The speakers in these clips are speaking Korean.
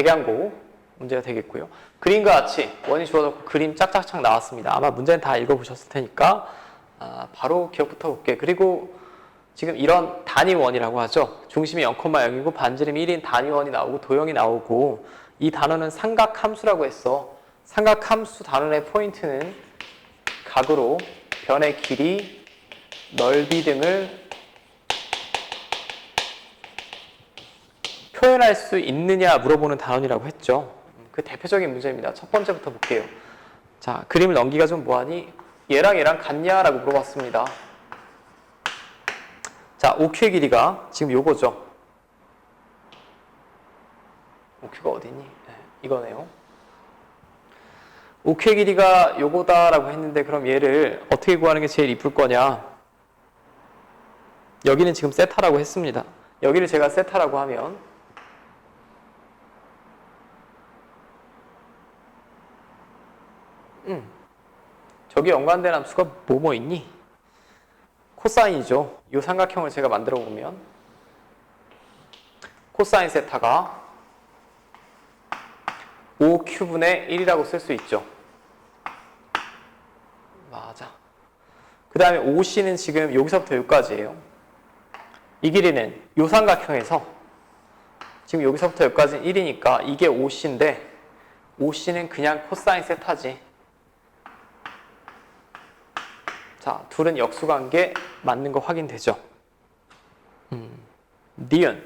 대량고 문제가 되겠고요. 그림과 같이 원이 주어졌고 그림 짝짝짝 나왔습니다. 아마 문제는 다 읽어보셨을 테니까 아, 바로 기억부터 볼게. 그리고 지금 이런 단위원이라고 하죠. 중심이 0,0이고 반지름이 1인 단위원이 나오고 도형이 나오고 이 단어는 삼각함수라고 했어. 삼각함수 단원의 포인트는 각으로 변의 길이, 넓이 등을 표현할 수 있느냐 물어보는 단원이라고 했죠. 그 대표적인 문제입니다. 첫 번째부터 볼게요. 자, 그림을 넘기가 좀 뭐하니? 얘랑 얘랑 같냐 라고 물어봤습니다. 자, OQ의 길이가 지금 요거죠. OQ가 어디니? 네, 이거네요. OQ의 길이가 요거다라고 했는데 그럼 얘를 어떻게 구하는 게 제일 이쁠 거냐? 여기는 지금 세타라고 했습니다. 여기를 제가 세타라고 하면 음, 저기 연관된 함수가 뭐뭐 있니? 코사인이죠. 이 삼각형을 제가 만들어 보면 코사인 세타가 5큐분의 1이라고 쓸 수 있죠. 맞아. 그 다음에 OC는 지금 여기서부터 여기까지예요. 이 길이는 이 삼각형에서 지금 여기서부터 여기까지는 1이니까 이게 OC인데 OC는 그냥 코사인 세타지. 자, 둘은 역수관계 맞는 거 확인되죠? 음, 니은.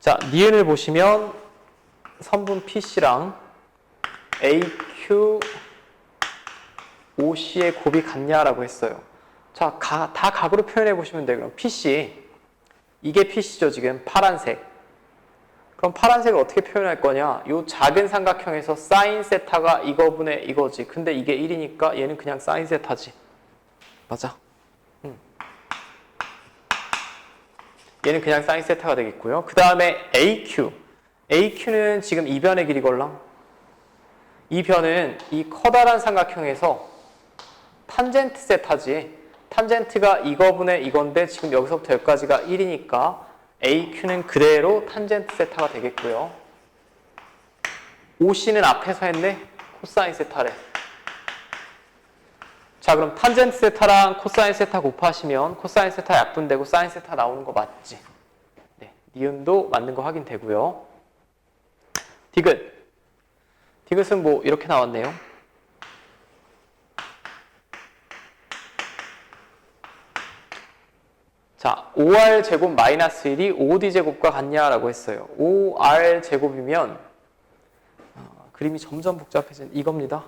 자, 니은을 보시면 선분 PC랑 AQ, OC의 곱이 같냐라고 했어요. 자, 가, 다 각으로 표현해 보시면 돼요. 그럼 PC. 이게 PC죠, 지금. 파란색. 그럼 파란색을 어떻게 표현할 거냐? 이 작은 삼각형에서 사인 세타가 이거분의 이거지. 근데 이게 1이니까 얘는 그냥 사인 세타지. 맞아. 음. 얘는 그냥 사인 세타가 되겠고요. 그 다음에 AQ. AQ는 지금 이 변의 길이 걸랑. 이 변은 이 커다란 삼각형에서 탄젠트 세타지. 탄젠트가 이거분의 이건데 지금 여기서부터 여기까지가 1이니까 AQ는 그대로 탄젠트 세타가 되겠고요. OC는 앞에서 했네. 코사인 세타래. 자 그럼 탄젠트 세타랑 코사인 세타 곱하시면 코사인 세타 약분되고 사인 세타 나오는 거 맞지? 네, 니은도 맞는 거 확인되고요. 디귿. 디귿은 뭐 이렇게 나왔네요. 자, 5r 제곱 마이너스 1이 5d 제곱과 같냐라고 했어요. 5r 제곱이면 어, 그림이 점점 복잡해진 이겁니다.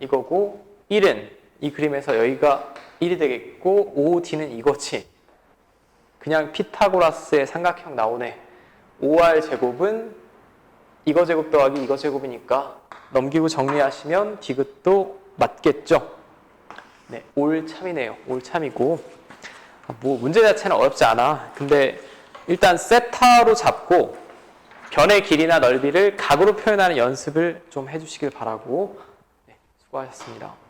이거고 1은 이 그림에서 여기가 1이 되겠고 5d는 이거지. 그냥 피타고라스의 삼각형 나오네. 5r 제곱은 이거 제곱 더하기 이거 제곱이니까 넘기고 정리하시면 디귿도 맞겠죠. 네, 올 참이네요. 올 참이고 뭐 문제 자체는 어렵지 않아. 근데 일단 세타로 잡고 변의 길이나 넓이를 각으로 표현하는 연습을 좀 해주시길 바라고 네, 수고하셨습니다.